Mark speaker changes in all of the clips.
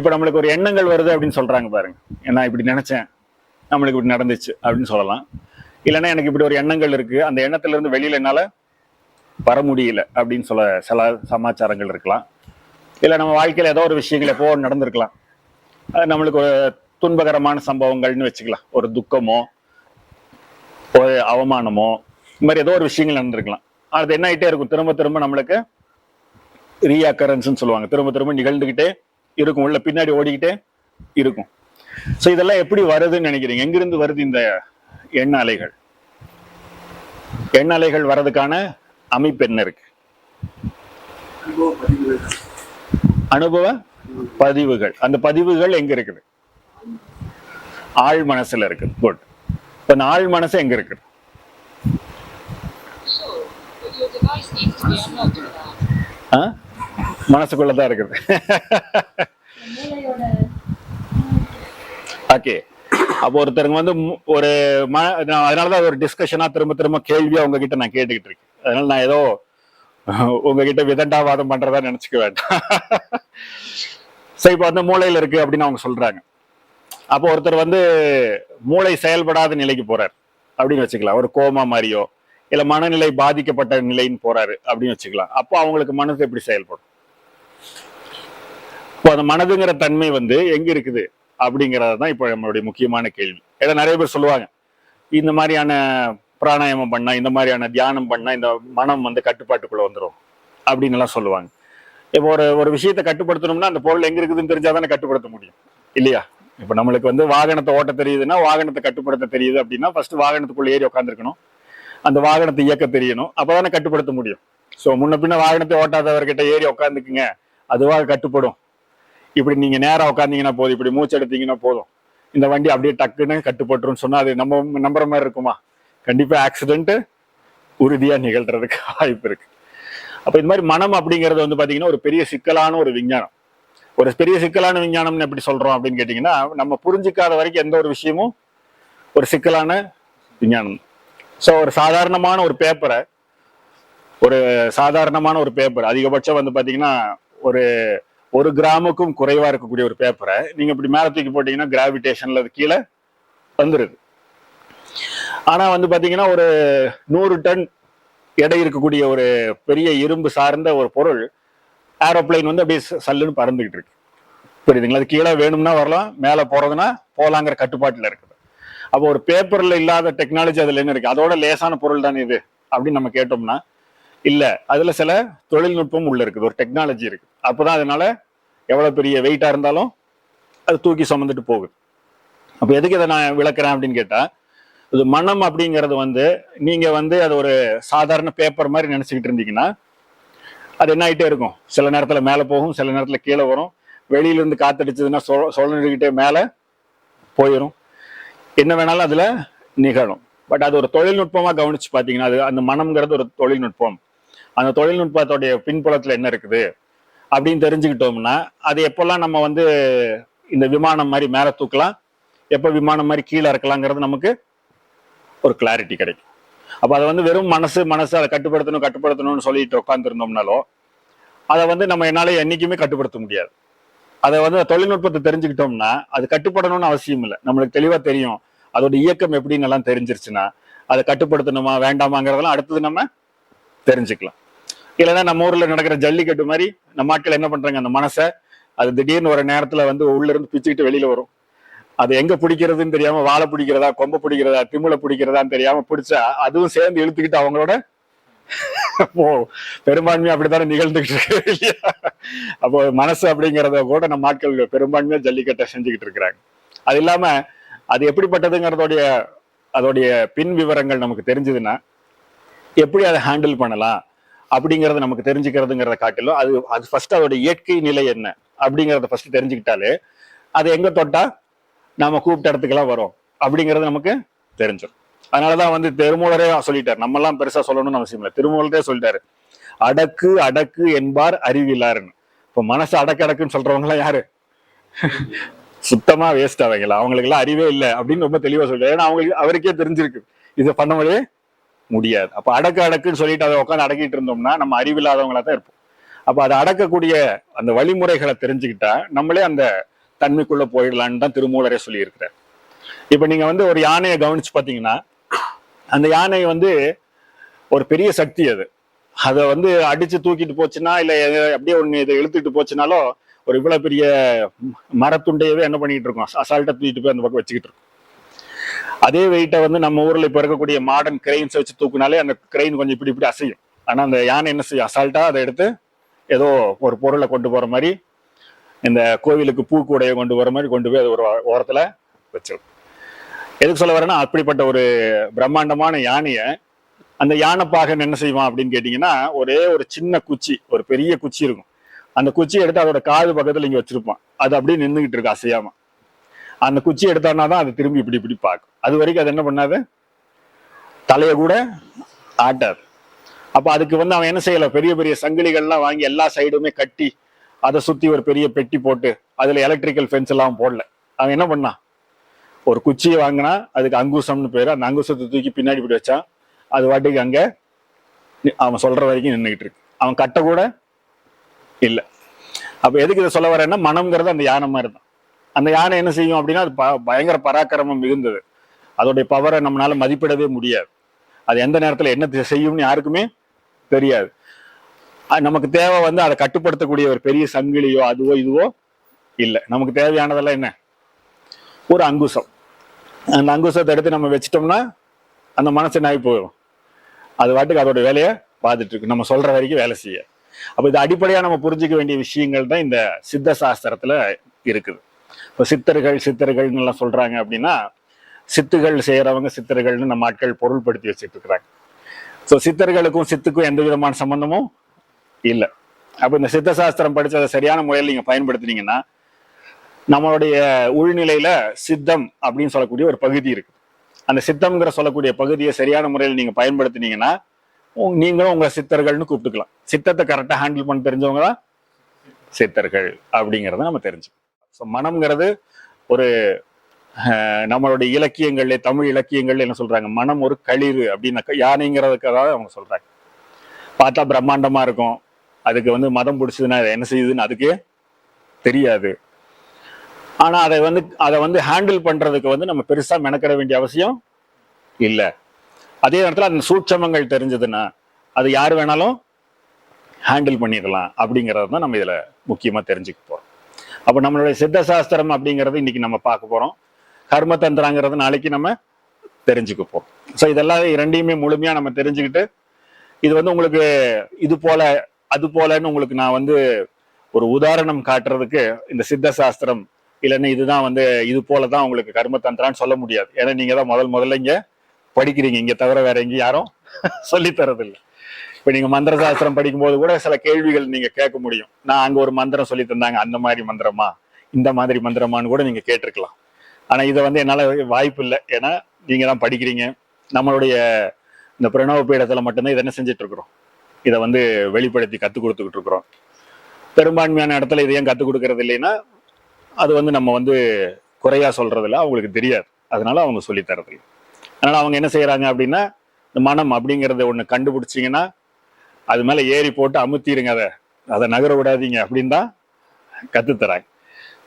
Speaker 1: இப்ப நம்மளுக்கு ஒரு எண்ணங்கள் வருது அப்படின்னு சொல்றாங்க பாருங்க. நான் இப்படி நினைச்சேன். நம்மளுக்கு இப்படி நடந்துச்சு அப்படின்னு சொல்லலாம். இல்லைன்னா எனக்கு இப்படி ஒரு எண்ணங்கள் இருக்கு. அந்த எண்ணத்துல இருந்து என்னால் வர முடியல அப்படின்னு சொல்ல சில சமாச்சாரங்கள் இருக்கலாம். இல்ல நம்ம வாழ்க்கையில ஏதோ ஒரு விஷயங்கள் எப்போ நடந்திருக்கலாம். அது நம்மளுக்கு ஒரு துன்பகரமான சம்பவங்கள்னு வச்சுக்கலாம். ஒரு துக்கமோ ஒரு அவமானமோ இந்த மாதிரி ஏதோ ஒரு விஷயங்கள் நடந்திருக்கலாம். அது என்ன ஆயிட்டே இருக்கும். திரும்ப திரும்ப நம்மளுக்கு ரீஅக்கரன்ஸ்னு சொல்லுவாங்க. திரும்ப திரும்ப நிகழ்ந்துகிட்டே இருக்கும். உள்ள பின்னாடி ஓடிக்கிட்டே இருக்கும். ஸோ இதெல்லாம் எப்படி வருதுன்னு நினைக்கிறீங்க? எங்கிருந்து வருது இந்த எண்ண அலைகள்? எண்ண அலைகள் வர்றதுக்கான அமைப்பு என்ன இருக்கு?
Speaker 2: அனுபவ பதிவுகள்.
Speaker 1: அந்த பதிவுகள் எங்க இருக்குது? ஆழ் மனசுல இருக்கு குட் இப்ப ஆழ் மனசு எங்க இருக்கு? மனசுக்குள்ளதான் இருக்குது. ஓகே அப்போ ஒருத்தருங்க வந்து மு- ஒரு ம நான் அதனாலதான் ஒரு டிஸ்கஷனா திரும்ப திரும்ப கேள்வியா உங்ககிட்ட நான் கேட்டுக்கிட்டு இருக்கேன். அதனால நான் ஏதோ உங்ககிட்ட விதண்டாவாதம் பண்றதா நினைச்சுக்க வேண்டாம். சரி இப்போ வந்து மூளையில இருக்கு அப்படின்னு அவங்க சொல்றாங்க. அப்போ ஒருத்தர் வந்து மூளை செயல்படாத நிலைக்கு போறார் அப்படின்னு வச்சுக்கலாம். ஒரு கோமா மாதிரியோ இல்ல மனநிலை பாதிக்கப்பட்ட நிலைன்னு போறாரு அப்படின்னு வச்சுக்கலாம். அப்போ அவங்களுக்கு மனசு எப்படி செயல்படும்? இப்போ அந்த மனதுங்கிற தன்மை வந்து எங்க இருக்குது அப்படிங்கறது தான் இப்போ நம்மளுடைய முக்கியமான கேள்வி. ஏன்னா நிறைய பேர் சொல்லுவாங்க இந்த மாதிரியான பிராணாயாமம் பண்ணா இந்த மாதிரியான தியானம் பண்ணா இந்த மனம் வந்து கட்டுப்பாட்டுக்குள்ள வந்துடும் அப்படின்னு எல்லாம் சொல்லுவாங்க. இப்போ ஒரு ஒரு விஷயத்தை கட்டுப்படுத்தணும்னா அந்த பொருள் எங்க இருக்குதுன்னு தெரிஞ்சாதானே கட்டுப்படுத்த முடியும் இல்லையா? இப்போ நம்மளுக்கு வந்து வாகனத்தை ஓட்ட தெரியுதுன்னா வாகனத்தை கட்டுப்படுத்த தெரியுது அப்படின்னா ஃபர்ஸ்ட் வாகனத்துக்குள்ள ஏறி உட்காந்துருக்கணும் அந்த வாகனத்தை இயக்க தெரியணும். அப்பதானே கட்டுப்படுத்த முடியும். ஸோ முன்ன பின்ன வாகனத்தை ஓட்டாதவர்கிட்ட ஏறி உட்காந்துக்குங்க அதுவாக கட்டுப்படும். இப்படி நீங்க நேரம் உட்காந்தீங்கன்னா போதும். இப்படி மூச்சு எடுத்தீங்கன்னா போதும். இந்த வண்டி அப்படியே டக்குன்னு கட்டுப்பட்டுரும் சொன்னா அது நம்ம நம்புற மாதிரி இருக்குமா? கண்டிப்பா ஆக்சிடென்ட் உறுதியா நிகழ்றதுக்கு வாய்ப்பு இருக்கு. அப்ப இந்த மாதிரி மனம் அப்படிங்கிறது வந்து பாத்தீங்கன்னா ஒரு பெரிய சிக்கலான ஒரு விஞ்ஞானம். ஒரு பெரிய சிக்கலான விஞ்ஞானம்னு எப்படி சொல்றோம் அப்படின்னு கேட்டீங்கன்னா நம்ம புரிஞ்சுக்காத வரைக்கும் எந்த ஒரு விஷயமும் ஒரு சிக்கலான விஞ்ஞானம். ஸோ ஒரு சாதாரணமான ஒரு பேப்பரை ஒரு சாதாரணமான ஒரு பேப்பர் அதிகபட்சம் வந்து பாத்தீங்கன்னா ஒரு ஒரு கிராமுக்கும் குறைவா இருக்கக்கூடிய ஒரு பேப்பரை நீங்க இப்படி மேல தூக்கி போட்டீங்கன்னா கிராவிடேஷன்ல அது கீழே வந்துருது. ஆனா வந்து பாத்தீங்கன்னா ஒரு நூறு டன் எடை இருக்கக்கூடிய ஒரு பெரிய இரும்பு சார்ந்த ஒரு பொருள் ஏரோப்ளைன் வந்து அப்படியே ச- சல்லுன்னு பறந்துகிட்டு இருக்கு. புரியுதுங்களா? அது கீழே வேணும்னா வரலாம் மேல போறதுன்னா போலாங்கிற கட்டுப்பாட்டுல இருக்குது. அப்போ ஒரு பேப்பர்ல இல்லாத டெக்னாலஜி அதுல என்ன இருக்கு? அதோட லேசான பொருள் தானே இது? அப்படின்னு நம்ம கேட்டோம்னா இல்ல அதுல சில தொழில்நுட்பம் உள்ள இருக்குது. ஒரு டெக்னாலஜி இருக்கு. அப்பதான் அதனால எவ்வளவு பெரிய வெயிட்டா இருந்தாலும் அது தூக்கி சுமந்துட்டு போகுது. அப்ப எதுக்கு இதை நான் விளக்குறேன் அப்படின்னு கேட்டா இது மனம் அப்படிங்கிறது வந்து நீங்க வந்து அது ஒரு சாதாரண பேப்பர் மாதிரி நினைச்சுக்கிட்டு இருந்தீங்கன்னா அது என்ன ஆகிட்டே இருக்கும். சில நேரத்துல மேல போகும் சில நேரத்துல கீழே வரும். வெளியில இருந்து காத்தடிச்சதுன்னா சொ சொல்லிக்கிட்டே மேல போயிடும் என்ன வேணாலும் அதுல நிகழும். பட் அது ஒரு தொழில்நுட்பமா கவனிச்சு பாத்தீங்கன்னா அது அந்த மனம்ங்கிறது ஒரு தொழில்நுட்பம். அந்த தொழில்நுட்பத்தோடைய பின்புலத்துல என்ன இருக்குது அப்படின்னு தெரிஞ்சுக்கிட்டோம்னா அது எப்பெல்லாம் நம்ம வந்து இந்த விமானம் மாதிரி மேல தூக்கலாம் எப்ப விமானம் மாதிரி கீழே இருக்கலாங்கிறது நமக்கு ஒரு கிளாரிட்டி கிடைக்கும். அப்ப அதை வந்து வெறும் மனசு மனசு அதை கட்டுப்படுத்தணும் கட்டுப்படுத்தணும்னு சொல்லிட்டு உட்காந்துருந்தோம்னாலோ அதை வந்து நம்ம என்னால என்னைக்குமே கட்டுப்படுத்த முடியாது. அதை வந்து தொழில்நுட்பத்தை தெரிஞ்சுக்கிட்டோம்னா அது கட்டுப்படணும்னு அவசியம் இல்லை. நம்மளுக்கு தெளிவா தெரியும். அதோட இயக்கம் எப்படின்னு எல்லாம் தெரிஞ்சிருச்சுன்னா அதை கட்டுப்படுத்தணுமா வேண்டாமாங்கிறதெல்லாம் அடுத்தது நம்ம தெரிஞ்சுக்கலாம். இல்லைன்னா நம்ம ஊர்ல நடக்கிற ஜல்லிக்கட்டு மாதிரி நம்ம ஆட்கள் என்ன பண்றாங்க? அந்த மனசை அது திடீர்னு ஒரு நேரத்துல வந்து உள்ள இருந்து பிச்சுக்கிட்டு வெளியில வரும். அது எங்க பிடிக்கிறதுன்னு தெரியாம வாழை பிடிக்கிறதா கொம்பை பிடிக்கிறதா திமிலை பிடிக்கிறதான்னு தெரியாம பிடிச்சா அதுவும் சேர்ந்து இழுத்துக்கிட்டு அவங்களோட ஓ பெரும்பான்மையா அப்படித்தானே நிகழ்ந்துகிட்டு இருக்கு இல்லையா? அப்போ மனசு அப்படிங்கிறத கூட நம்ம ஆட்கள் பெரும்பான்மையா ஜல்லிக்கட்டை செஞ்சுக்கிட்டு இருக்கிறாங்க. அது இல்லாம அது எப்படிப்பட்டதுங்கிறதோடைய அதோடைய பின் விவரங்கள் நமக்கு தெரிஞ்சதுன்னா எப்படி அதை ஹேண்டில் பண்ணலாம்? அப்படிங்கறத நமக்கு தெரிஞ்சுக்கிறதுங்கிறத காட்டிலும் அது அது ஃபர்ஸ்ட் அதோட இயற்கை நிலை என்ன? அப்படிங்கறத ஃபர்ஸ்ட் தெரிஞ்சுக்கிட்டாலே அது எங்க தொட்டா நாம கூப்பிட்ட இடத்துக்கெல்லாம் வரும். அப்படிங்கிறது நமக்கு தெரிஞ்சிடும். அதனாலதான் வந்து திருமூலரே சொல்லிட்டார். நம்ம எல்லாம் பெருசா சொல்லணும்னு அவசியம் இல்லை. திருமூலரே சொல்லிட்டாரு. அடக்கு அடக்கு என்பார் அறிவிலாருன்னு இப்ப மனசு அடக்கு அடக்குன்னு சொல்றவங்களாம் யாரு? சுத்தமா வேஸ்ட் அவங்களா? அவங்களுக்கு எல்லாம் அறிவே இல்லை அப்படின்னு ரொம்ப தெளிவா சொல்றாரு ஏன்னா அவங்களுக்கு அவருக்கே தெரிஞ்சிருக்கு. இதை பண்ண முடியே முடியாது. அப்போ அடக்கு அடக்குன்னு சொல்லிட்டு அதை உட்காந்து அடக்கிட்டு இருந்தோம்னா நம்ம அறிவில்லாதவங்களா தான் இருப்போம். அப்போ அதை அடக்கக்கூடிய அந்த வழிமுறைகளை தெரிஞ்சுக்கிட்டா நம்மளே அந்த தன்மைக்குள்ள போயிடலான்னு தான் திருமூலரே சொல்லியிருக்கிறார். இப்போ நீங்க வந்து ஒரு யானையை கவனிச்சு பார்த்தீங்கன்னா அந்த யானை வந்து ஒரு பெரிய சக்தி அது. அதை வந்து அடிச்சு தூக்கிட்டு போச்சுன்னா இல்லை அப்படியே ஒன்று இதை இழுத்துட்டு போச்சுனாலும் ஒரு இவ்வளோ பெரிய மரத்துண்டையவே என்ன பண்ணிட்டு இருக்கோம்? அசால்ட்டாக தூக்கிட்டு போய் அந்த பக்கம் வச்சுக்கிட்டு இருக்கோம். அதே வெயிட்டை வந்து நம்ம ஊர்ல இப்போ இருக்கக்கூடிய மாடர்ன் கிரெயின்ஸ் வச்சு தூக்குனாலே அந்த கிரெயின் கொஞ்சம் இப்படி இப்படி அசையும். ஆனால் அந்த யானை என்ன செய்யும்? அசால்ட்டா அதை எடுத்து ஏதோ ஒரு பொருளை கொண்டு போற மாதிரி இந்த கோவிலுக்கு பூக்கூடையை கொண்டு போகிற மாதிரி கொண்டு போய் அது ஒரு ஓரத்துல வச்சிடும் எதுக்கு சொல்ல வரேன்னா அப்படிப்பட்ட ஒரு பிரம்மாண்டமான யானையை அந்த யானைப்பாகன் என்ன செய்வான் அப்படின்னு கேட்டீங்கன்னா ஒரே ஒரு சின்ன குச்சி ஒரு பெரிய குச்சி இருக்கும். அந்த குச்சியை எடுத்து அதோட காது பக்கத்துல இங்க வச்சிருப்பான். அது அப்படியே நின்றுக்கிட்டு இருக்கு அசையாமல் அந்த குச்சி எடுத்தானா தான் அது திரும்பி இப்படி இப்படி பார்க்கும். அது வரைக்கும் அது என்ன பண்ணாது? தலையை கூட ஆட்டாது. அப்போ அதுக்கு வந்து அவன் என்ன செய்யலை? பெரிய பெரிய சங்கிலிகள்லாம் வாங்கி எல்லா சைடுமே கட்டி அதை சுத்தி ஒரு பெரிய பெட்டி போட்டு அதுல எலக்ட்ரிக்கல் ஃபென்ஸ் எல்லாம் போடல. அவன் என்ன பண்ணான்? ஒரு குச்சியை வாங்கினா அதுக்கு அங்குசம்னு பேர் அந்த அங்குசத்தை தூக்கி பின்னாடி இப்படி வச்சான். அது வாட்டுக்கு அங்கே அவன் சொல்ற வரைக்கும் நின்றுகிட்டு இருக்கு. அவன் கட்ட கூட இல்லை. அப்ப எதுக்கு இதை சொல்ல வரேன்னா மனம்ங்கிறது அந்த யானை மாதிரி தான். அந்த யானை என்ன செய்யும் அப்படின்னா அது ப- பயங்கர பராக்கிரமம் மிகுந்தது. அதோடைய பவரை நம்மளால மதிப்பிடவே முடியாது. அது எந்த நேரத்துல என்ன செய்யும்னு யாருக்குமே தெரியாது. அது நமக்கு தேவை வந்து அதை கட்டுப்படுத்தக்கூடிய ஒரு பெரிய சங்கிலியோ அதுவோ இதுவோ இல்லை. நமக்கு தேவையானதெல்லாம் என்ன? ஒரு அங்குசம். அந்த அங்குசத்தை எடுத்து நம்ம வச்சிட்டோம்னா அந்த மனசு நாய் போயிடும் அது வாட்டுக்கு அதோட வேலையை பார்த்துட்டு இருக்கு. நம்ம சொல்ற வரைக்கும் வேலை செய்ய. அப்போ இது அடிப்படையாக நம்ம புரிஞ்சிக்க வேண்டிய விஷயங்கள் தான் இந்த சித்த சாஸ்திரத்துல இருக்குது. இப்போ சித்தர்கள் சித்தர்கள்னு எல்லாம் சொல்றாங்க அப்படின்னா சித்துகள் செய்யறவங்க சித்தர்கள்னு நம்ம ஆட்கள் பொருள்படுத்தி வச்சுட்டு இருக்கிறாங்க ஸோ சித்தர்களுக்கும் சித்துக்கும் எந்த விதமான சம்பந்தமும் இல்லை. அப்போ இந்த சித்த சாஸ்திரம் படிச்சு அதை சரியான முறையில் நீங்கள் பயன்படுத்தினீங்கன்னா நம்மளுடைய உள்நிலையில சித்தம் அப்படின்னு சொல்லக்கூடிய ஒரு பகுதி இருக்கு. அந்த சித்தம்ங்கிற சொல்லக்கூடிய பகுதியை சரியான முறையில் நீங்க பயன்படுத்தினீங்கன்னா நீங்களும் உங்களை சித்தர்கள்னு கூப்பிட்டுக்கலாம். சித்தத்தை கரெக்டா ஹேண்டில் பண்ண தெரிஞ்சவங்க தான் சித்தர்கள் அப்படிங்கிறத நம்ம தெரிஞ்சுக்கணும். ஸோ மனம்ங்கிறது ஒரு அஹ், நம்மளுடைய இலக்கியங்கள்ல தமிழ் இலக்கியங்கள்ல என்ன சொல்றாங்க? மனம் ஒரு களிறு அப்படின்னாக்கா யானைங்கிறதுக்காக அவங்க சொல்றாங்க. பார்த்தா பிரம்மாண்டமா இருக்கும். அதுக்கு வந்து மதம் பிடிச்சதுன்னா என்ன செய்யுதுன்னு அதுக்கே தெரியாது. ஆனா அதை வந்து அதை வந்து ஹேண்டில் பண்றதுக்கு வந்து நம்ம பெருசா மெனக்கிட வேண்டிய அவசியம் இல்லை. அதே நேரத்துல அந்த சூட்சமங்கள் தெரிஞ்சதுன்னா அது யார் வேணாலும் ஹேண்டில் பண்ணிடலாம் அப்படிங்கிறது தான் நம்ம இதுல முக்கியமா தெரிஞ்சுக்க போறோம். அப்ப நம்மளுடைய சித்த சாஸ்திரம் அப்படிங்கறது இன்னைக்கு நம்ம பார்க்க போறோம். கர்ம தந்திராங்கிறது நாளைக்கு நம்ம தெரிஞ்சுக்கப்போம். ஸோ இதெல்லாம் இரண்டையுமே முழுமையா நம்ம தெரிஞ்சுக்கிட்டு இது வந்து உங்களுக்கு இது போல அது போலன்னு உங்களுக்கு நான் வந்து ஒரு உதாரணம் காட்டுறதுக்கு இந்த சித்த சாஸ்திரம் இல்லைன்னா இதுதான் வந்து இது போல தான் உங்களுக்கு கர்ம தந்திரான்னு சொல்ல முடியாது. ஏன்னா நீங்க தான் முதல் முதல்ல இங்க படிக்கிறீங்க. இங்க தவிர வேற எங்கேயும் யாரும் சொல்லித்தரதில்லை இப்ப நீங்க மந்திர சாஸ்திரம் படிக்கும்போது கூட சில கேள்விகள் நீங்க கேட்க முடியும். நான் அங்க ஒரு மந்திரம் சொல்லி தந்தாங்க அந்த மாதிரி மந்திரமா? இந்த மாதிரி மந்திரமான்னு கூட நீங்க கேட்டிருக்கலாம். ஆனா இதை வந்து என்னால வாய்ப்பு இல்லை. ஏன்னா நீங்க தான் படிக்கிறீங்க. நம்மளுடைய இந்த பிரணவ பீடத்துல மட்டும்தான் இதை என்ன செஞ்சுட்டு இருக்கிறோம் இதை வந்து வெளிப்படுத்தி கற்றுக் கொடுத்துக்கிட்டு இருக்கிறோம். பெரும்பான்மையான இடத்துல இதை ஏன் கற்றுக் கொடுக்கறது இல்லைன்னா அது வந்து நம்ம வந்து குறையா சொல்றதில்ல அவங்களுக்கு தெரியாது. அதனால அவங்க சொல்லி இல்லை அதனால அவங்க என்ன செய்யறாங்க அப்படின்னா இந்த மனம் அப்படிங்கறத ஒண்ணு கண்டுபிடிச்சிங்கன்னா அது மேலே ஏறி போட்டு அமுத்திடுங்க அதை. அதை நகர விடாதீங்க. அப்படின்னு தான் கத்துத்தராங்க.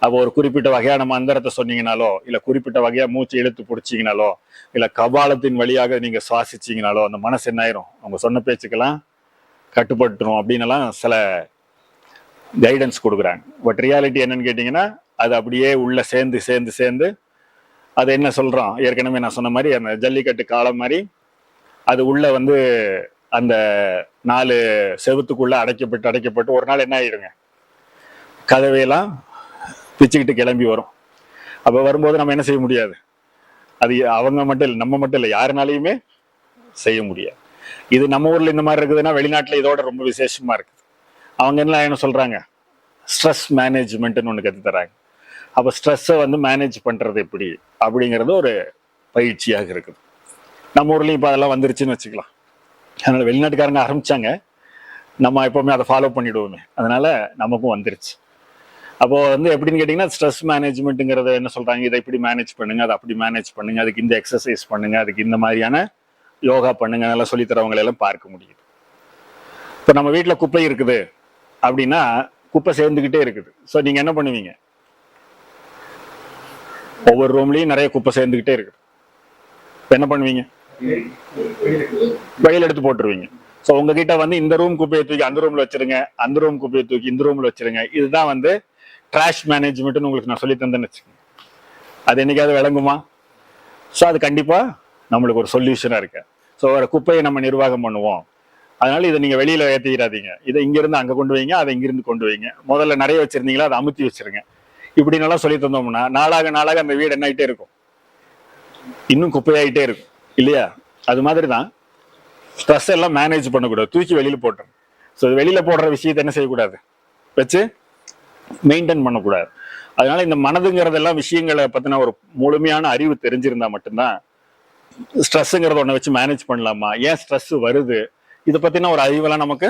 Speaker 1: அப்போ ஒரு குறிப்பிட்ட வகையான மந்திரத்தை சொன்னீங்கனாலோ இல்லை குறிப்பிட்ட வகையாக மூச்சு இழுத்து பிடிச்சிங்கனாலோ இல்லை கபாலத்தின் வழியாக நீங்கள் சுவாசிச்சிங்கனாலோ அந்த மனசு என்ன ஆயிரும்? அவங்க சொன்ன பேச்சுக்கெல்லாம் கட்டுப்பட்டுரும் அப்படின்னு சில கைடன்ஸ் கொடுக்குறாங்க. பட் ரியாலிட்டி என்னன்னு கேட்டிங்கன்னா அது அப்படியே உள்ளே சேர்ந்து சேர்ந்து சேர்ந்து அது என்ன சொல்கிறோம் ஏற்கனவே நான் சொன்ன மாதிரி அந்த ஜல்லிக்கட்டு காலம் மாதிரி அது உள்ளே வந்து அந்த நாலு செவத்துக்குள்ள அடைக்கப்பட்டு அடைக்கப்பட்டு ஒரு நாள் என்ன ஆயிடுங்க கதவையெல்லாம் பிச்சுக்கிட்டு கிளம்பி வரும். அப்போ வரும்போது நம்ம என்ன செய்ய முடியாது? அது அவங்க மட்டும் இல்லை நம்ம மட்டும் இல்லை யாருனாலையுமே செய்ய முடியாது. இது நம்ம ஊர்ல இந்த மாதிரி இருக்குதுன்னா வெளிநாட்டுல இதோட ரொம்ப விசேஷமா இருக்குது. அவங்க என்ன என்ன சொல்றாங்க? ஸ்ட்ரெஸ் மேனேஜ்மெண்ட்னு ஒன்று கத்து தராங்க அப்போ ஸ்ட்ரெஸ்ஸை வந்து மேனேஜ் பண்றது எப்படி? அப்படிங்கிறது ஒரு பயிற்சியாக இருக்குது. நம்ம ஊர்லேயும் இப்போ அதெல்லாம் வந்துருச்சுன்னு வச்சுக்கலாம். அதனால் வெளிநாட்டுக்காரங்க ஆரம்பித்தாங்க நம்ம எப்போவுமே அதை ஃபாலோ பண்ணிவிடுவோமே அதனால நமக்கும் வந்துருச்சு. அப்போது வந்து எப்படின்னு கேட்டிங்கன்னா ஸ்ட்ரெஸ் மேனேஜ்மெண்ட்டுங்கிறத என்ன சொல்கிறாங்க இதை இப்படி மேனேஜ் பண்ணுங்க அதை அப்படி மேனேஜ் பண்ணுங்க அதுக்கு இந்த எக்ஸசைஸ் பண்ணுங்க அதுக்கு இந்த மாதிரியான யோகா பண்ணுங்க நல்லா சொல்லித்தரவங்களெல்லாம் எல்லாம் பார்க்க முடியுது. இப்போ நம்ம வீட்டில் குப்பை இருக்குது அப்படின்னா குப்பை சேர்ந்துக்கிட்டே இருக்குது. ஸோ நீங்கள் என்ன பண்ணுவீங்க? ஒவ்வொரு ரூம்லேயும் நிறைய குப்பை சேர்ந்துக்கிட்டே இருக்குது. என்ன பண்ணுவீங்க? வெளியில எடுத்து போட்டுருவீங்க. ஸோ உங்ககிட்ட வந்து இந்த ரூம் குப்பையை தூக்கி அந்த ரூம்ல வச்சிருங்க அந்த ரூம் குப்பையை தூக்கி இந்த ரூம்ல வச்சிருங்க. இதுதான் வந்து ட்ராஷ் மேனேஜ்மெண்ட்னு உங்களுக்கு நான் சொல்லி தந்தேன்னு வச்சுக்கோங்க. அது என்னைக்காவது விளங்குமா? ஸோ அது கண்டிப்பா நம்மளுக்கு ஒரு சொல்யூஷனா இருக்கு. ஸோ ஒரு குப்பையை நம்ம நிர்வாகம் பண்ணுவோம். அதனால இதை நீங்க வெளியில ஏற்றிக்கிறாதீங்க இதை இங்கிருந்து அங்க கொண்டு வைங்க அதை இங்கிருந்து கொண்டு வைங்க. முதல்ல நிறைய வச்சிருந்தீங்களா அதை அமுத்தி வச்சிருங்க. இப்படி நல்லா சொல்லி தந்தோம்னா நாளாக நாளாக அந்த வீடு என்ன ஆகிட்டே இருக்கும். இன்னும் குப்பையாயிட்டே இருக்கும். இல்லையா? அது மாதிரி தான் ஸ்ட்ரெஸ் எல்லாம் மேனேஜ் பண்ணக்கூடாது. தூக்கி வெளியில் போட்டுரும். ஸோ வெளியில் போடுற விஷயத்தை என்ன செய்யக்கூடாது? வச்சு மெயின்டைன் பண்ணக்கூடாது. அதனால இந்த மனதுங்கிறதெல்லாம் விஷயங்களை பற்றின ஒரு முழுமையான அறிவு தெரிஞ்சிருந்தா மட்டும்தான் ஸ்ட்ரெஸ்ஸுங்கிறத ஒன்றை வச்சு மேனேஜ் பண்ணலாமா? ஏன் ஸ்ட்ரெஸ் வருது? இதை பற்றின ஒரு அறிவெல்லாம் நமக்கு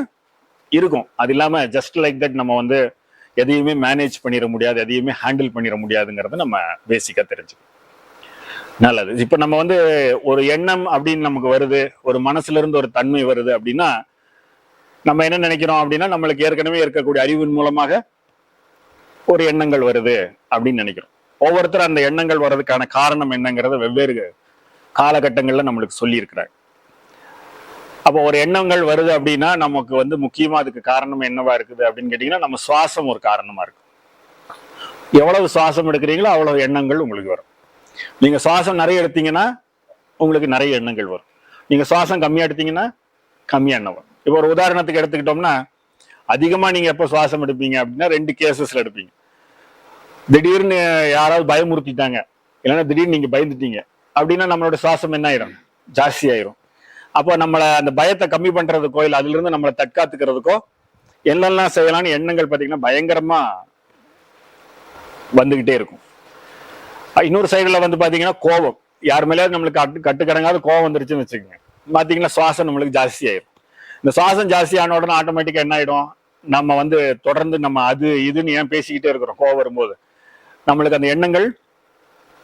Speaker 1: இருக்கும். அது இல்லாமல் ஜஸ்ட் லைக் தட் நம்ம வந்து எதையுமே மேனேஜ் பண்ணிட முடியாது எதையுமே ஹேண்டில் பண்ணிட முடியாதுங்கிறத நம்ம பேசிக்காக தெரிஞ்சுக்கணும். நல்லது. இப்ப நம்ம வந்து ஒரு எண்ணம் அப்படின்னு நமக்கு வருது ஒரு மனசுல இருந்து ஒரு தன்மை வருது அப்படின்னா நம்ம என்ன நினைக்கிறோம் அப்படின்னா நம்மளுக்கு ஏற்கனவே இருக்கக்கூடிய அறிவின் மூலமாக ஒரு எண்ணங்கள் வருது அப்படின்னு நினைக்கிறோம். ஒவ்வொருத்தரும் அந்த எண்ணங்கள் வர்றதுக்கான காரணம் என்னங்கிறத வெவ்வேறு காலகட்டங்கள்ல நம்மளுக்கு சொல்லியிருக்கிறாங்க அப்போ ஒரு எண்ணங்கள் வருது அப்படின்னா நமக்கு வந்து முக்கியமா அதுக்கு காரணம் என்னவா இருக்குது அப்படின்னு கேட்டீங்கன்னா நம்ம சுவாசம் ஒரு காரணமா இருக்கும். எவ்வளவு சுவாசம் எடுக்கிறீங்களோ அவ்வளவு எண்ணங்கள் உங்களுக்கு வரும். நீங்க சுவாசம் நிறைய எடுத்தீங்கன்னா உங்களுக்கு நிறைய எண்ணங்கள் வரும். நீங்க சுவாசம் கம்மியா எடுத்தீங்கன்னா கம்மியா எண்ணம் வரும். இப்போ ஒரு உதாரணத்துக்கு எடுத்துக்கிட்டோம்னா அதிகமா நீங்க எப்போ சுவாசம் எடுப்பீங்க அப்படின்னா ரெண்டு கேசஸ்ல எடுப்பீங்க. திடீர்னு யாராவது பயமுறுத்திட்டாங்க இல்லைன்னா திடீர்னு நீங்க பயந்துட்டீங்க அப்படின்னா நம்மளோட சுவாசம் என்ன ஆயிரும்? ஜாஸ்தி ஆயிரும். அப்போ நம்மளை அந்த பயத்தை கம்மி பண்றதுக்கோ இல்லை அதுல இருந்து நம்மளை தற்காத்துக்கிறதுக்கோ என்னெல்லாம் செய்யலாம்னு எண்ணங்கள் பார்த்தீங்கன்னா பயங்கரமா வந்துகிட்டே இருக்கும். இன்னொரு சைடுல வந்து பாத்தீங்கன்னா கோபம். யார் மேலேயாவது நம்மளுக்கு கட்டு கட்டுக்கடங்காத கோபம் வந்துருச்சுன்னு வச்சுக்கோங்க. பாத்தீங்கன்னா சுவாசம் நம்மளுக்கு ஜாஸ்தி இந்த சுவாசம் ஜாஸ்தி ஆன உடனே ஆட்டோமேட்டிக்கா என்ன ஆயிடும்? நம்ம வந்து தொடர்ந்து நம்ம அது இதுன்னு ஏன் பேசிக்கிட்டே இருக்கிறோம்? கோவம் வரும்போது. நம்மளுக்கு அந்த எண்ணங்கள்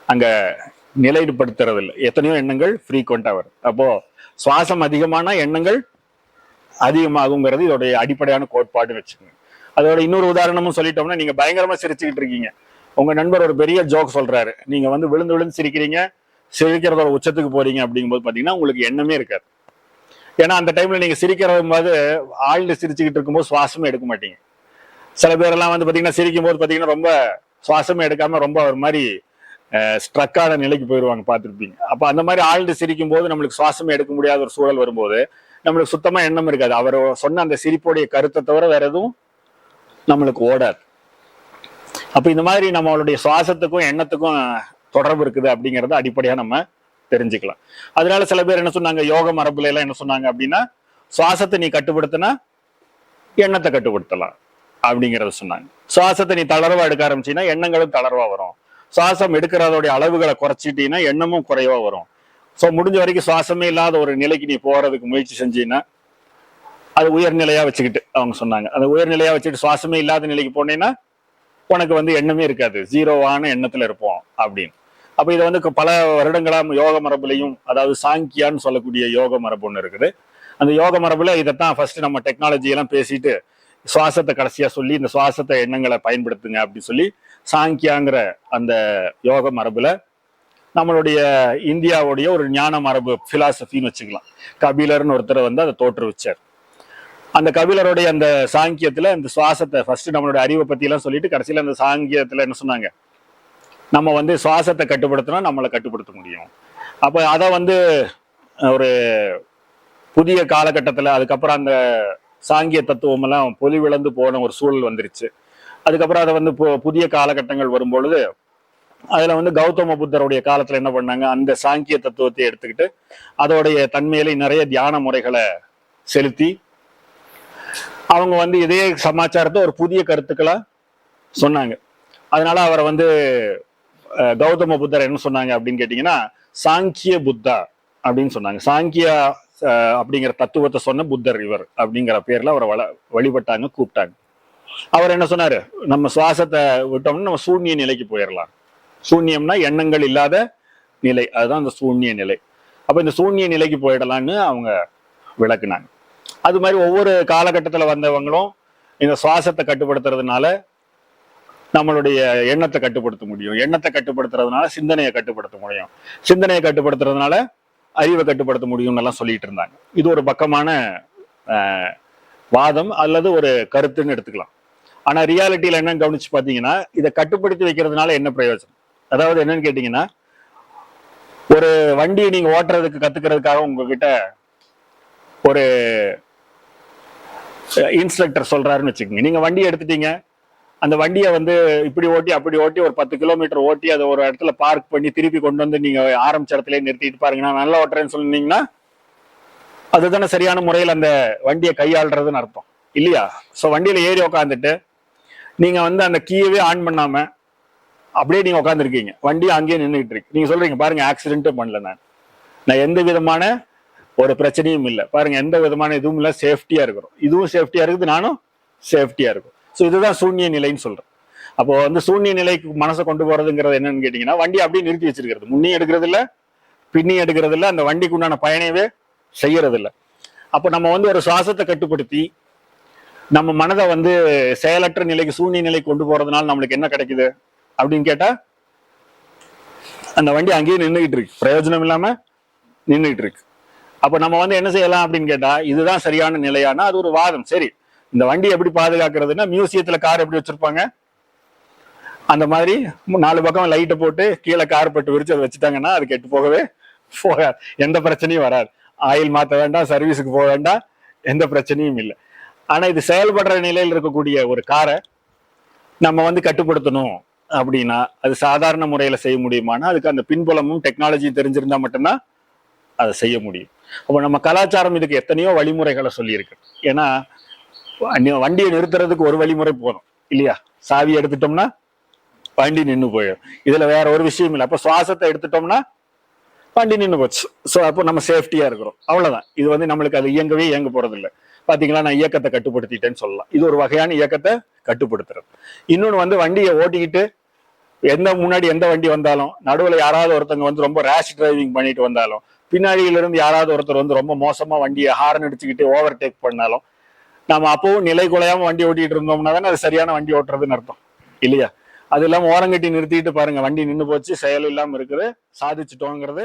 Speaker 1: அங்க நிலைப்படுத்துறது இல்லை எத்தனையோ எண்ணங்கள் ஃப்ரீக்வெண்டா வரும். அப்போ சுவாசம் அதிகமான எண்ணங்கள் அதிகமாகுங்கிறது இதோடைய அடிப்படையான கோட்பாடுன்னு வச்சுக்கோங்க. அதோட இன்னொரு உதாரணமும் சொல்லிட்டோம்னா நீங்க பயங்கரமா சிரிச்சுக்கிட்டு இருக்கீங்க. உங்க நண்பர் ஒரு பெரிய ஜோக் சொல்றாரு. நீங்க வந்து விழுந்து விழுந்து சிரிக்கிறீங்க சிரிக்கிறதோட உச்சத்துக்கு போறீங்க அப்படிங்கும்போது பாத்தீங்கன்னா உங்களுக்கு எண்ணமே இருக்காது. ஏன்னா அந்த டைம்ல நீங்க சிரிக்கிறதும் போது ஆழ்ந்து சிரிச்சுக்கிட்டு இருக்கும்போது சுவாசமே எடுக்க மாட்டீங்க. சில பேரெல்லாம் வந்து பாத்தீங்கன்னா சிரிக்கும் போது பாத்தீங்கன்னா ரொம்ப சுவாசமே எடுக்காம ரொம்ப ஒரு மாதிரி ஸ்ட்ரக்கான நிலைக்கு போயிடுவாங்க பார்த்துருப்பீங்க அப்ப அந்த மாதிரி ஆழ்ந்து சிரிக்கும் போது நம்மளுக்கு சுவாசமே எடுக்க முடியாத ஒரு சூழல் வரும்போது நம்மளுக்கு சுத்தமா எண்ணம் இருக்காது. அவர் சொன்ன அந்த சிரிப்போடைய கருத்தை தவிர வேற எதுவும் நம்மளுக்கு ஓடாது. அப்ப இந்த மாதிரி நம்மளுடைய சுவாசத்துக்கும் எண்ணத்துக்கும் தொடர்பு இருக்குது அப்படிங்கறத அடிப்படையா நம்ம தெரிஞ்சுக்கலாம். அதனால சில பேர் என்ன சொன்னாங்க யோக மரபுல எல்லாம் என்ன சொன்னாங்க அப்படின்னா சுவாசத்தை நீ கட்டுப்படுத்தினா எண்ணத்தை கட்டுப்படுத்தலாம் அப்படிங்கறத சொன்னாங்க. சுவாசத்தை நீ தளர்வா எடுக்க ஆரம்பிச்சீங்கன்னா எண்ணங்களும் தளர்வா வரும். சுவாசம் எடுக்கிறதோடைய அளவுகளை குறைச்சிட்டீங்கன்னா எண்ணமும் குறைவா வரும். ஸோ முடிஞ்ச வரைக்கும் சுவாசமே இல்லாத ஒரு நிலைக்கு நீ போறதுக்கு முயற்சி செஞ்சீங்கன்னா அது உயர்நிலையா வச்சுக்கிட்டு அவங்க சொன்னாங்க. அந்த உயர்நிலையா வச்சுட்டு சுவாசமே இல்லாத நிலைக்கு போனீங்கன்னா உனக்கு வந்து எண்ணமே இருக்காது. ஜீரோவான எண்ணத்துல இருப்போம் அப்படின்னு. அப்ப இதை வந்து பல வருடங்களா யோக மரபுலையும் அதாவது சாங்கியான்னு சொல்லக்கூடிய யோக மரபு ஒன்று இருக்குது. அந்த யோக மரபுல இதைத்தான் ஃபர்ஸ்ட் நம்ம டெக்னாலஜி எல்லாம் பேசிட்டு சுவாசத்தை கடைசியா சொல்லி இந்த சுவாசத்தை எண்ணங்களை பயன்படுத்துங்க அப்படின்னு சொல்லி சாங்கியாங்கிற அந்த யோக மரபுல நம்மளுடைய இந்தியாவுடைய ஒரு ஞான மரபு பிலாசபின்னு வச்சுக்கலாம். கபிலர்னு ஒருத்தர் வந்து அதை தோற்றுவிச்சார். அந்த கபிலருடைய அந்த சாங்கியத்துல இந்த சுவாசத்தை ஃபர்ஸ்ட் நம்மளுடைய அறிவை பத்தி எல்லாம் சொல்லிட்டு கடைசியில அந்த சாங்கியத்துல என்ன சொன்னாங்க? நம்ம வந்து சுவாசத்தை கட்டுப்படுத்தினா நம்மளை கட்டுப்படுத்த முடியும். அப்ப அதை வந்து ஒரு புதிய காலகட்டத்துல அதுக்கப்புறம் அந்த சாங்கிய தத்துவம் எல்லாம் பொலிவிழந்து போன ஒரு சூழல் வந்துருச்சு. அதுக்கப்புறம் அதை வந்து பு- புதிய காலகட்டங்கள் வரும்பொழுது அதுல வந்து கௌதம புத்தருடைய காலத்துல என்ன பண்ணாங்க? அந்த சாங்கிய தத்துவத்தை எடுத்துக்கிட்டு அதோடைய தன்மையிலே நிறைய தியான முறைகளை செலுத்தி அவங்க வந்து இதே சமாச்சாரத்தை ஒரு புதிய கருத்துக்களா சொன்னாங்க. அதனால அவரை வந்து கௌதம புத்தர் என்ன சொன்னாங்க அப்படின்னு கேட்டீங்கன்னா சாங்கிய புத்தா அப்படின்னு சொன்னாங்க. சாங்கியா அப்படிங்கிற தத்துவத்தை சொன்ன புத்தர் இவர் அப்படிங்கிற பேர்ல அவரை வள வழிபட்டாங்க கூப்பிட்டாங்க. அவர் என்ன சொன்னாரு? நம்ம சுவாசத்தை விட்டோம்னா நம்ம சூன்ய நிலைக்கு போயிடலாம் சூன்யம்னா எண்ணங்கள் இல்லாத நிலை. அதுதான் அந்த சூன்ய நிலை. அப்ப இந்த சூன்ய நிலைக்கு போயிடலாம்னு அவங்க விளக்குனாங்க. அது மாதிரி ஒவ்வொரு காலகட்டத்தில் வந்தவங்களும் இந்த சுவாசத்தை கட்டுப்படுத்துறதுனால நம்மளுடைய எண்ணத்தை கட்டுப்படுத்த முடியும். எண்ணத்தை கட்டுப்படுத்துறதுனால சிந்தனையை கட்டுப்படுத்த முடியும். சிந்தனையை கட்டுப்படுத்துறதுனால அறிவை கட்டுப்படுத்த முடியும்னு எல்லாம் சொல்லிட்டு இருந்தாங்க. இது ஒரு பக்கமான வாதம் அல்லது ஒரு கருத்துன்னு எடுத்துக்கலாம். ஆனா ரியாலிட்டியில என்னன்னு கவனிச்சு பாத்தீங்கன்னா இதை கட்டுப்படுத்தி வைக்கிறதுனால என்ன பிரயோஜனம்? அதாவது என்னன்னு கேட்டீங்கன்னா ஒரு வண்டியை நீங்க ஓட்டுறதுக்கு கத்துக்கிறதுக்காக உங்ககிட்ட ஒரு இன்ஸ்ட்ரக்டர் சொல்றாருன்னு வச்சுக்கோங்க. நீங்க வண்டி எடுத்துட்டீங்க அந்த வண்டியை வந்து இப்படி ஓட்டி அப்படி ஓட்டி ஒரு பத்து கிலோமீட்டர் ஓட்டி அதை ஒரு இடத்துல பார்க் பண்ணி திருப்பி கொண்டு வந்து நீங்க ஆரம்பிச்ச இடத்துல நிறுத்திட்டு பாருங்க. நான் நல்லா ஓட்டுறேன்னு சொன்னீங்கன்னா அதுதானே சரியான முறையில் அந்த வண்டியை கையாளுறதுன்னு அர்த்தம். இல்லையா? ஸோ வண்டியில ஏறி உக்காந்துட்டு நீங்க வந்து அந்த கீயவே ஆன் பண்ணாம அப்படியே நீங்க உட்காந்துருக்கீங்க வண்டி அங்கேயே நின்றுட்டு இருக்கு. நீங்க சொல்றீங்க பாருங்க ஆக்சிடென்ட்டும் பண்ணல நான். நான் எந்த விதமான ஒரு பிரச்சனையும் இல்லை. பாருங்க எந்த விதமான இதுவும் இல்லை. சேஃப்டியா இருக்கிறோம் இதுவும் சேஃப்டியா இருக்குது நானும் சேஃப்டியா இருக்கும் ஸோ இதுதான் சூன்ய நிலைன்னு சொல்றேன். அப்போ வந்து சூன்ய நிலைக்கு மனசை கொண்டு போறதுங்கிறது என்னன்னு கேட்டீங்கன்னா வண்டி அப்படியே நிறுத்தி வச்சிருக்கிறது. முன்னே எடுக்கிறது இல்ல பின்னி எடுக்கிறது இல்ல. அந்த வண்டிக்கு உண்டான பயணவே செய்யறது இல்ல. அப்போ நம்ம வந்து ஒரு சுவாசத்தை கட்டுப்படுத்தி நம்ம மனதை வந்து செயலற்ற நிலைக்கு சூன்ய நிலைக்கு கொண்டு போறதுனால நம்மளுக்கு என்ன கிடைக்குது அப்படின்னு கேட்டா அந்த வண்டி அங்கேயே நின்றுகிட்டு இருக்கு. பிரயோஜனம் இல்லாம நின்றுகிட்டு இருக்கு. அப்ப நம்ம வந்து என்ன செய்யலாம் அப்படின்னு கேட்டா இதுதான் சரியான நிலையானா அது ஒரு வாதம். சரி இந்த வண்டி எப்படி பாதுகாக்கிறதுன்னா மியூசியத்துல கார் எப்படி வச்சிருப்பாங்க? அந்த மாதிரி நாலு பக்கம் லைட்டை போட்டு கீழே கார் பட்டு விரிச்சு அதை வச்சுட்டாங்கன்னா அது கெட்டு போகவே போகாது. எந்த பிரச்சனையும் வராது. ஆயில் மாத்த வேண்டாம் சர்வீஸுக்கு போக வேண்டாம் எந்த பிரச்சனையும் இல்லை. ஆனா இது செயல்படுற நிலையில் இருக்கக்கூடிய ஒரு காரை நம்ம வந்து கட்டுப்படுத்தணும் அப்படின்னா அது சாதாரண முறையில செய்ய முடியுமானா அதுக்கு அந்த பின்புலமும் டெக்னாலஜியும் தெரிஞ்சிருந்தா மட்டும்தான் அதை செய்ய முடியும். அப்போ நம்ம கலாச்சாரம் இதுக்கு எத்தனையோ வழிமுறைகளை சொல்லியிருக்கு. ஏன்னா வண்டியை நிறுத்துறதுக்கு ஒரு வழிமுறை போதும் இல்லையா? சாவி எடுத்துட்டோம்னா வண்டி நின்று போயிடும். இதுல வேற ஒரு விஷயம் இல்லை. அப்போ சுவாசத்தை எடுத்துட்டோம்னா வண்டி நின்று போச்சு. ஸோ அப்போ நம்ம சேஃப்டியா இருக்கிறோம். அவ்வளவுதான். இது வந்து நம்மளுக்கு அது இயங்கவே இயங்க போறது இல்லை பாத்தீங்களா நான் இயக்கத்தை கட்டுப்படுத்திட்டேன்னு சொல்லலாம். இது ஒரு வகையான இயக்கத்தை கட்டுப்படுத்துறது. இன்னொன்னு வந்து வண்டியை ஓட்டிக்கிட்டு எந்த முன்னாடி எந்த வண்டி வந்தாலும் நடுவுல யாராவது ஒருத்தங்க வந்து ரொம்ப ரேஷ் டிரைவிங் பண்ணிட்டு வந்தாலும் பின்னாடியில இருந்து யாராவது ஒருத்தர் வந்து ரொம்ப மோசமா வண்டியை ஹாரன் அடிச்சுக்கிட்டு ஓவர் டேக் பண்ணாலும் நம்ம அப்பவும் நிலை குலையாம வண்டி ஓட்டிட்டு இருந்தோம்னா தானே அது சரியான வண்டி ஓட்டுறதுன்னு அர்த்தம். இல்லையா? அது இல்லாம ஓரங்கட்டி நிறுத்திட்டு பாருங்க வண்டி நின்று போச்சு செயல் இல்லாம இருக்குது சாதிச்சுட்டோங்கிறது